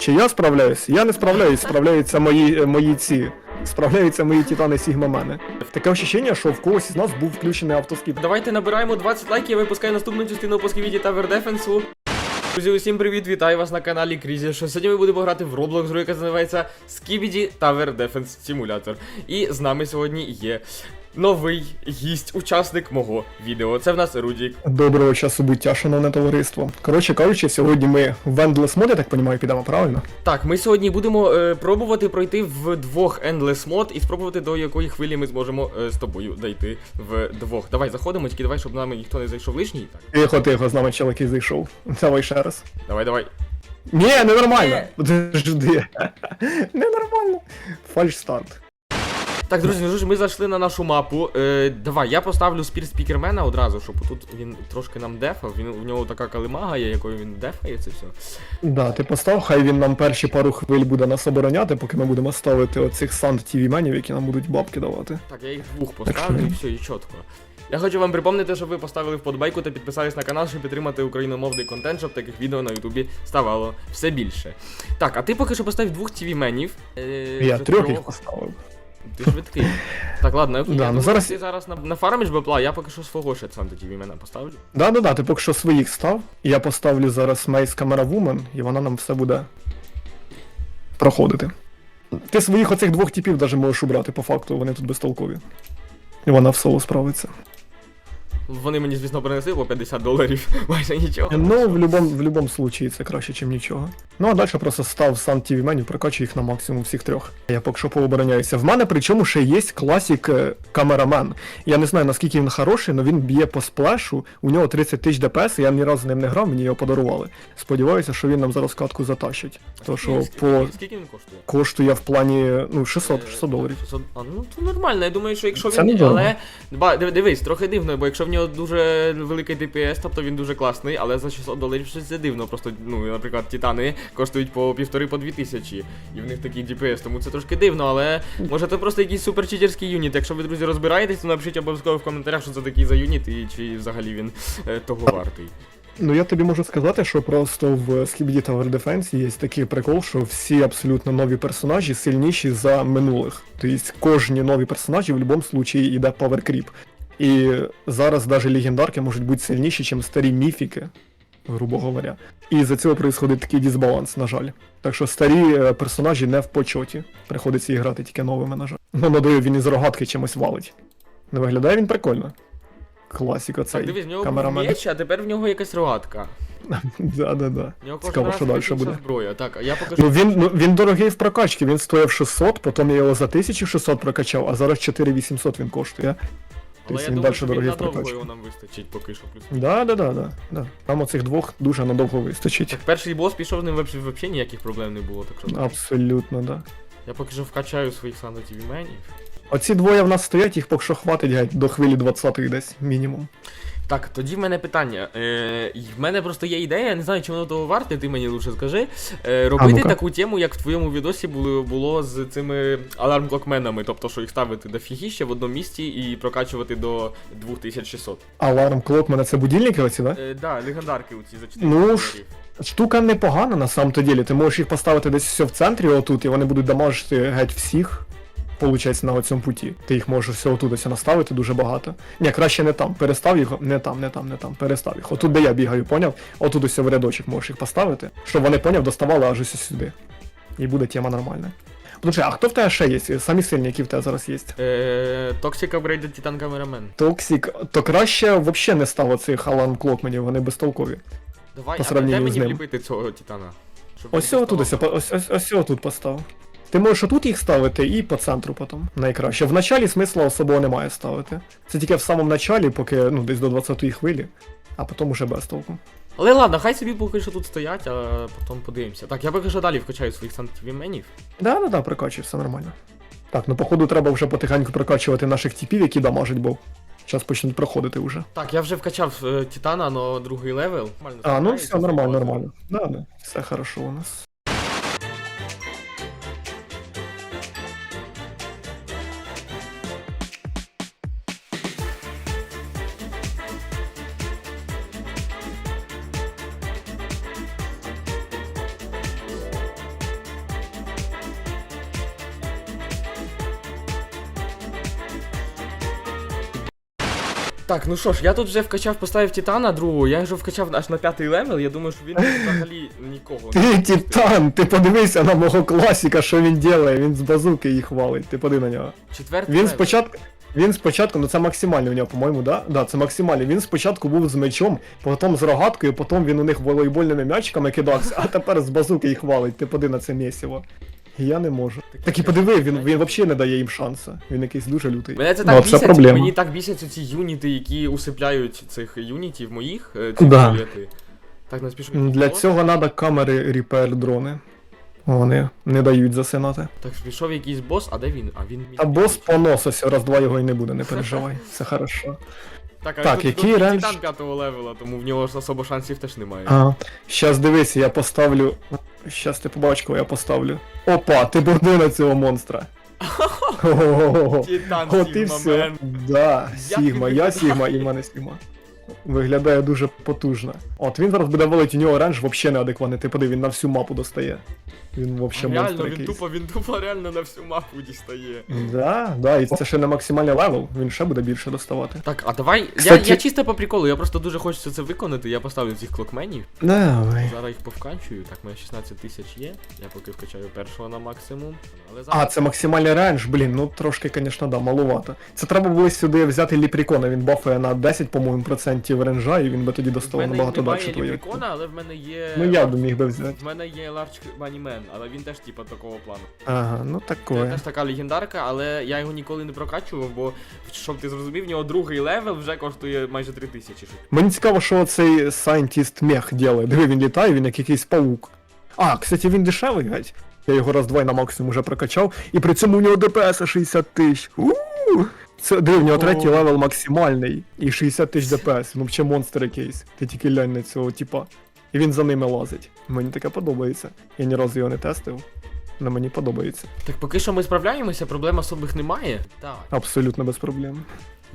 Чи я справляюсь? Я не справляюсь, справляються мої, е, мої ці. Справляються мої титани Сігмамени. Таке ощущення, що в когось із нас був включений автоскіп. Давайте набираємо 20 лайків, я випускаю наступну частину по сківіді Tower Defense. Друзі, усім привіт, вітаю вас на каналі Крізі. Що сьогодні ми будемо грати в Roblox, гру, яка називається Skibidi Tower Defense Simulator. І з нами сьогодні є новий гість, учасник мого відео. Це в нас Рудік. Доброго часу буття, шановне товариство. Коротше кажучи, сьогодні ми в Endless Mode, я так розумію, підемо, правильно? Так, ми сьогодні будемо е, пробувати пройти в двох Endless Mod і спробувати до якої хвилі ми зможемо е, з тобою дійти в двох. Давай заходимо, тільки давай, щоб нами ніхто не зайшов лишній. Так, Тихо, тихо, з нами чоловік зайшов. Давай ще раз. давай, давай. Ні, ненормально. Ні. Подожди. Ненормально. Фальш старт. Так, друзі, ну ж, ми зайшли на нашу мапу. Е, давай, я поставлю спір спікермена одразу, щоб тут він трошки нам дефав. Він у нього така калимага є, якою він дефає це все. Да, ти постав, хай він нам перші пару хвиль буде нас обороняти, поки ми будемо ставити оцих санд тв менів, які нам будуть бабки давати. Так, я їх двох поставлю і все, і чітко. Я хочу вам припомнити, щоб ви поставили вподобайку та підписались на канал, щоб підтримати україномовний контент, щоб таких відео на Ютубі ставало все більше. Так, а ти поки що поставив двох тв менів. Е, Я трьох їх поставив. Ти швидкий. Так, ладно, я, Да, я ну зараз- Ти зараз на, нафармиш бабла, я поки що свого ще сам тоді імена поставлю. Да, да, да, ти поки що своїх став. Я поставлю зараз Мейс Камера Вумен, і вона нам все буде проходити. Ти своїх оцих двох типів навіть можеш убрати, по факту, вони тут безтолкові. І вона в соло справиться. Вони мені, звісно, принесли по 50 доларів, майже нічого. Ну, в любом, в любом случаї це краще, ніж нічого. Ну а далі просто став сам тв меню, прокачую їх на максимум всіх трьох. Я поки що пообороняюся. В мене причому ще є класік е, камерамен. Я не знаю наскільки він хороший, але він б'є по сплешу. У нього 30 тисяч ДПС, я ні разу з ним не грав, мені його подарували. Сподіваюся, що він нам зараз катку затащить. То що Скільки- по Скільки він коштує? коштує в плані ну 600, 600 доларів. А, ну то нормально, я думаю, що якщо він. Але. Дивись, трохи дивно, бо якщо в нього дуже великий ДПС, тобто він дуже класний, але за 600 доларів щось це дивно. Просто, ну, наприклад, титани коштують по півтори по дві тисячі, і в них такий ДПС, тому це трошки дивно, але може це просто якийсь суперчитерський юніт. Якщо ви, друзі, розбираєтесь, то напишіть обов'язково в коментарях, що це такий за юніт, і чи взагалі він е, того вартий. Ну я тобі можу сказати, що просто в Skibidi Tower Defense є такий прикол, що всі абсолютно нові персонажі сильніші за минулих. Тобто кожні нові персонажі в будь-якому випадку йде Creep. І зараз навіть легендарки можуть бути сильніші, ніж старі міфіки, грубо говоря. І за цього відбувається такий дисбаланс, на жаль. Так що старі е, персонажі не в почоті. Приходиться і грати тільки новими, на жаль. Ну, надаю, він із рогатки чимось валить. Не виглядає він прикольно. Класіка цей Так, дивись, в нього був камерамен. меч, а тепер в нього якась рогатка. Да, да, да. В нього Цікаво, що далі буде. зброя. Так, а я покажу. Ну він, ну він дорогий в прокачці, він стоїв 600, потім я його за 1600 прокачав, а зараз 4800 він коштує. Але я думаю, що він надовго його нам вистачить поки що плюс. Да, да, да, да, да. Там оцих двох дуже надовго вистачить. Так перший бос пішов з ним взагалі взагалі ніяких проблем не було, так що Абсолютно, да. я поки що вкачаю своїх сандатів іменів. Оці двоє в нас стоять, їх поки що хватить геть до хвилі 20 десь, мінімум. Так, тоді в мене питання. Е, в мене просто є ідея, я не знаю, чи воно того варте, ти мені лучше скажи. Е, робити ну-ка. таку тему, як в твоєму відосі було, було з цими аларм-клокменами, тобто, що їх ставити до фігіща в одному місці і прокачувати до 2600. Аларм клок, мене це будильники оці, да? Е, да, легендарки оці за 4 Ну ж, Штука непогана на самом-то ділі. Ти можеш їх поставити десь все в центрі отут, і вони будуть дамажити геть всіх. Получається на цьому путі. Ти їх можеш все отут ось наставити дуже багато. Ні, краще не там. Перестав їх, не там, не там, не там. Перестав їх. Отут, де я бігаю, поняв? Отут ось в рядочок можеш їх поставити, щоб вони поняв, доставали аж ось сюди. І буде тема нормальна. Подожди, а хто в тебе ще є? Самі сильні, які в тебе зараз є? Toxic Upgraded Titan Cameraman. Токсік, то краще взагалі не став оцих алан клокменів, вони безтолкові. Давай, По а сравненню мені вліпити цього Титана? Ось отут, ось, ось, ось, ось отут постав. Ти можеш отут їх ставити і по центру потім. Найкраще. В началі смисла особливо немає ставити. Це тільки в самому началі, поки ну десь до 20-ї хвилі, а потім уже без толку. Але ладно, хай собі поки що тут стоять, а потім подивимося. Так, я поки що далі вкачаю своїх сантівіменів. Да, да, да, прокачуй, все нормально. Так, ну походу треба вже потихеньку прокачувати наших типів, які дамажать, бо зараз почнуть проходити вже. Так, я вже вкачав е, Титана на другий левел. Нормально А, ну все, нормально, нормально. Да, да, все хорошо у нас. Так, ну що ж, я тут вже вкачав, поставив Титана другого, я вже вкачав аж на п'ятий левел, я думаю, що він взагалі нікого Ти титан, ти подивися на мого класіка, що він ділає, він з базуки їх валить, ти подиви на нього. Четвертий Він левел. спочатку. Він спочатку, ну це максимальний у нього, по-моєму, да? Да, це максимальний. Він спочатку був з мечом, потім з рогаткою, потім він у них волейбольними м'ячиками кидався, а тепер з базуки їх валить. Ти подиви на це місіво. Я не можу. Так і подиви, він, він взагалі не дає їм шансу. Він якийсь дуже лютий. Мене це Ну, так це бісить, проблема. мені так бісять ці юніти, які усипляють цих юнітів моїх, е, ці Да. Так, не спішу. Для цього треба камери репер дрони. Вони не дають засинати. Так, пішов якийсь бос, а де він? А він А бос поносився, раз-два його і не буде, не переживай. Все хорошо. Так, а Так, тут, який тут рендж? Титан п'ятого левела, тому в нього ж особо шансів теж немає. А, щас дивися, я поставлю. Щас ти побачиш, кого я поставлю. Опа, ти борди на цього монстра. Титан От і Сігма, все. мен. Да, Як Сігма, він я виглядає? Сігма і в мене Сігма. Виглядає дуже потужно. От він зараз буде валить, у нього рендж взагалі неадекватний. Ти подив, він на всю мапу достає. Він взагалі Реально, монстр він якийсь. тупо, він тупо реально на всю мапу дістає. Да, да, і це ще не максимальний левел, він ще буде більше доставати. Так, а давай. Я, Кстати- я чисто по приколу, я просто дуже хочеться це виконати. Я поставлю цих клокменів. Давай. Зараз їх повканчую. Так, у мене 16 тисяч є. Я поки вкачаю першого на максимум. Але А, зараз. це максимальний рейндж, блін, ну трошки, звісно, да, маловато. Це треба було сюди взяти ліпрікона, він бафає на 10, по-моєму, процентів ренжа, і він би тоді доставав набагато далі твоє. ліприкона, але в мене є. Ну я б міг би взяти. В мене є Money Man, але він теж типа такого плану. Ага, ну такое. Це теж така легендарка, але я його ніколи не прокачував, бо щоб ти зрозумів, в нього другий левел вже коштує майже 3 тисячі. Мені цікаво, що цей Scientist мех делає. Диви, він літає, він як якийсь паук. А, кстати, він дешевий, гать. Я його раз-два на максимум вже прокачав, і при цьому у нього ДПС 60 тисяч. Це нього третій левел максимальний і 60 тисяч ДПС. Він взагалі монстр якийсь. Ти тільки глянь на цього типа. І він за ними лазить. Мені таке подобається. Я ні разу його не тестив. Але мені подобається. Так поки що ми справляємося, проблем особих немає. Так. Абсолютно без проблем.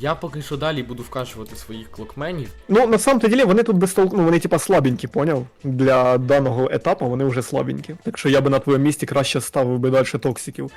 Я поки що далі буду вкачувати своїх клокменів. Ну, на самом то ділі, вони тут без толку, ну вони типа слабенькі, поняв? Для даного етапу вони вже слабенькі. Так що я би на твоєму місці краще ставив би далі токсиків.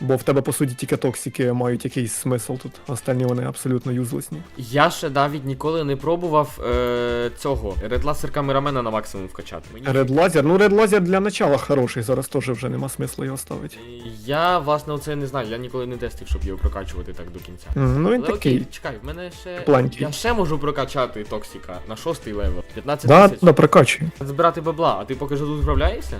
Бо в тебе, по суті, тільки токсики мають якийсь смисл тут. Останні вони абсолютно юзлесні. Я ще навіть ніколи не пробував е, цього редласер камерамена на максимум вкачати. Мені Laser, ну Laser для начала хороший, зараз теж вже нема смисла його ставити. Я власне оце не знаю, я ніколи не тестив, щоб його прокачувати так до кінця. Ну він Але чекай, в мене ще. Тепленький. Я ще можу прокачати Токсіка на шостий левел. 15 Да, тисяч. да, прокачуй. Збирати бабла, а ти поки що тут справляєшся?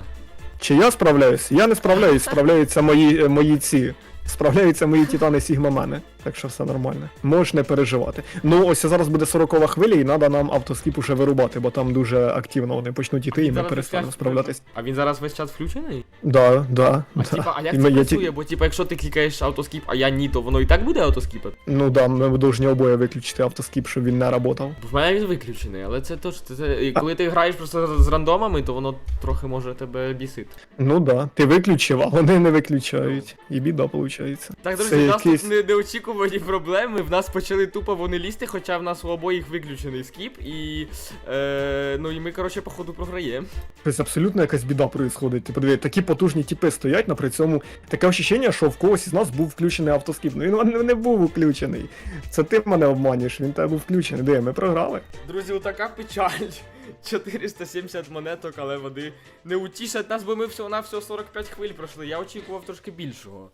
Чи я справляюсь? Я не справляюсь, справляються мої, е, мої ці. Справляються мої титани Сігма мене, так що все нормально. Можеш не переживати. Ну ось зараз буде 40 хвиля, і треба нам автоскіп уже вирубати, бо там дуже активно вони почнуть іти, і ми перестанемо справлятись. А він зараз весь час включений? Да, да. А да. типа, а як І це ми- я Бо типа, якщо ти клікаєш автоскіп, а я ні, то воно і так буде автоскіпати? Ну да, ми повинні обоє виключити автоскіп, щоб він не працював. В мене він виключений, але це то це, це коли ти граєш просто з рандомами, то воно трохи може тебе бісити. Ну да, ти виключив, а вони не виключають. І біда виходить. Так, Це друзі, у нас якийсь- тут не, неочікувані проблеми. В нас почали тупо вони лізти, хоча в нас у обоїх виключений скіп, і. Е, ну і ми, коротше, походу програємо. Тобто абсолютно якась біда происходить. Ти подиви, такі потужні тіпи стоять, але при цьому таке ощущення, що в когось із нас був включений автоскіп. Ну він не- не був включений. Це ти мене обманюєш, він тебе був включений. Де ми програли? Друзі, отака печаль. 470 монеток, але вони не утішать нас, бо ми всього на всього 45 хвиль пройшли. Я очікував трошки більшого.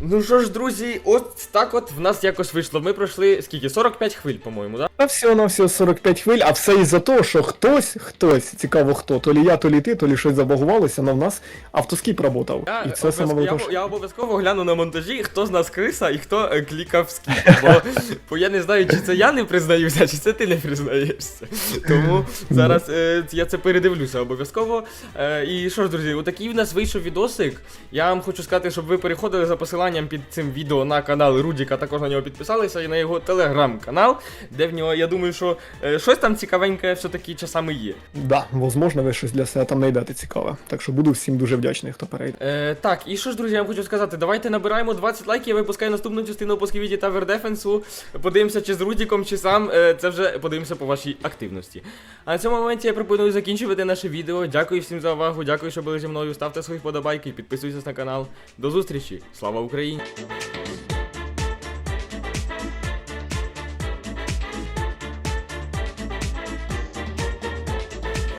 Ну що ж, друзі, от так от в нас якось вийшло. Ми пройшли скільки? 45 хвиль, по-моєму, да? А всього на всього 45 хвиль, а все із-за того, що хтось, хтось, цікаво хто, то лі я, то лі ти, то лі щось забагувалося, але в нас автоскіп працював. Я, І це саме я, я обов'язково гляну на монтажі, хто з нас криса і хто е, клікав скіп. Бо, бо я не знаю, чи це я не признаюся, чи це ти не признаєшся. Тому зараз е, я це передивлюся обов'язково. Е, і що ж, друзі, отакий в нас вийшов відосик. Я вам хочу сказати, щоб ви переходили за посиланням під цим відео на канал Рудіка, також на нього підписалися і на його телеграм-канал, де в нього, я думаю, що е, щось там цікавеньке все-таки часами є. Да, возможно, ви щось для себе там знайдете цікаве. Так що буду всім дуже вдячний, хто перейде. Е, так, і що ж, друзі, я вам хочу сказати, давайте набираємо 20 лайків, я випускаю наступну частину по Сквіді Тавер Дефенсу. Подивимося, чи з Рудіком, чи сам. Е, це вже подивимося по вашій активності. А на цьому моменті я пропоную закінчувати наше відео. Дякую всім за увагу, дякую, що були зі мною. Ставте свої вподобайки, підписуйтесь на канал. До зустрічі! Слава Україні.